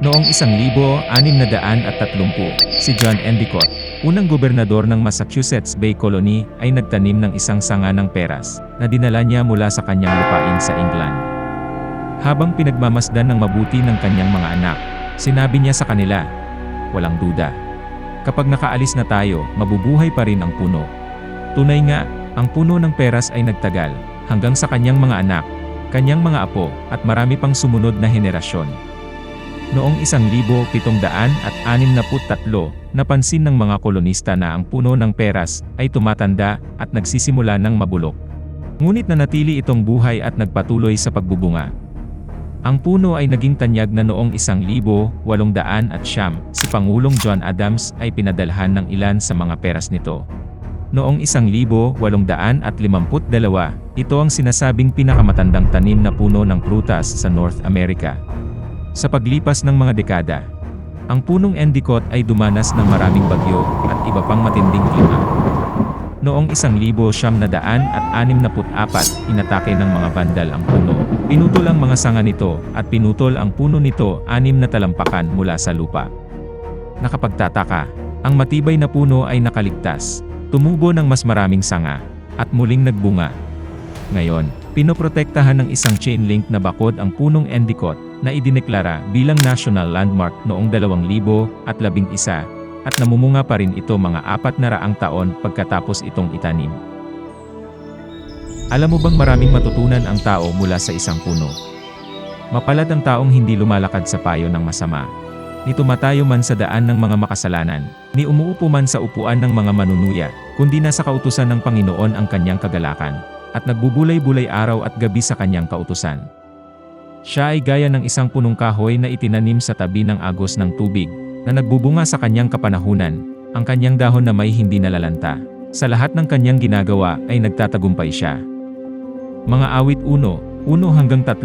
Noong 1630, si John Endicott, unang gobernador ng Massachusetts Bay Colony, ay nagtanim ng isang sanga ng peras na dinala niya mula sa kanyang lupain sa England. Habang pinagmamasdan ng mabuti ng kanyang mga anak, sinabi niya sa kanila, Walang duda. Kapag nakaalis na tayo, mabubuhay pa rin ang puno. Tunay nga, ang puno ng peras ay nagtagal, hanggang sa kanyang mga anak, kanyang mga apo, at marami pang sumunod na henerasyon. Noong 1763, napansin ng mga kolonista na ang puno ng peras ay tumatanda at nagsisimula ng mabulok. Ngunit nanatili itong buhay at nagpatuloy sa pagbubunga. Ang puno ay naging tanyag na noong 1800 at siyam, si Pangulong John Adams ay pinadalhan ng ilan sa mga peras nito. Noong 1852, ito ang sinasabing pinakamatandang tanim na puno ng prutas sa North America. Sa paglipas ng mga dekada, ang punong Endicott ay dumanas ng maraming bagyo at iba pang matinding klima. Noong 1964, inatake ng mga bandal ang puno. Pinutol ang mga sanga nito at pinutol ang puno nito anim na talampakan mula sa lupa. Nakapagtataka, ang matibay na puno ay nakaligtas, tumubo ng mas maraming sanga, at muling nagbunga. Ngayon, pinoprotektahan ng isang chain link na bakod ang punong Endicott na idineklara bilang National Landmark noong 2011 at namumunga pa rin ito mga apat na raang taon pagkatapos itong itanim. Alam mo bang maraming matutunan ang tao mula sa isang puno? Mapalad ang taong hindi lumalakad sa payo ng masama. Ni tumatayo man sa daan ng mga makasalanan, ni umuupo man sa upuan ng mga manunuya, kundi nasa kautusan ng Panginoon ang kanyang kagalakan, at nagbubulay-bulay araw at gabi sa kanyang kautusan. Siya ay gaya ng isang punong kahoy na itinanim sa tabi ng agos ng tubig, na nagbubunga sa kanyang kapanahunan, ang kanyang dahon na may hindi nalalanta. Sa lahat ng kanyang ginagawa ay nagtatagumpay siya. Mga awit 1, 1 hanggang 3,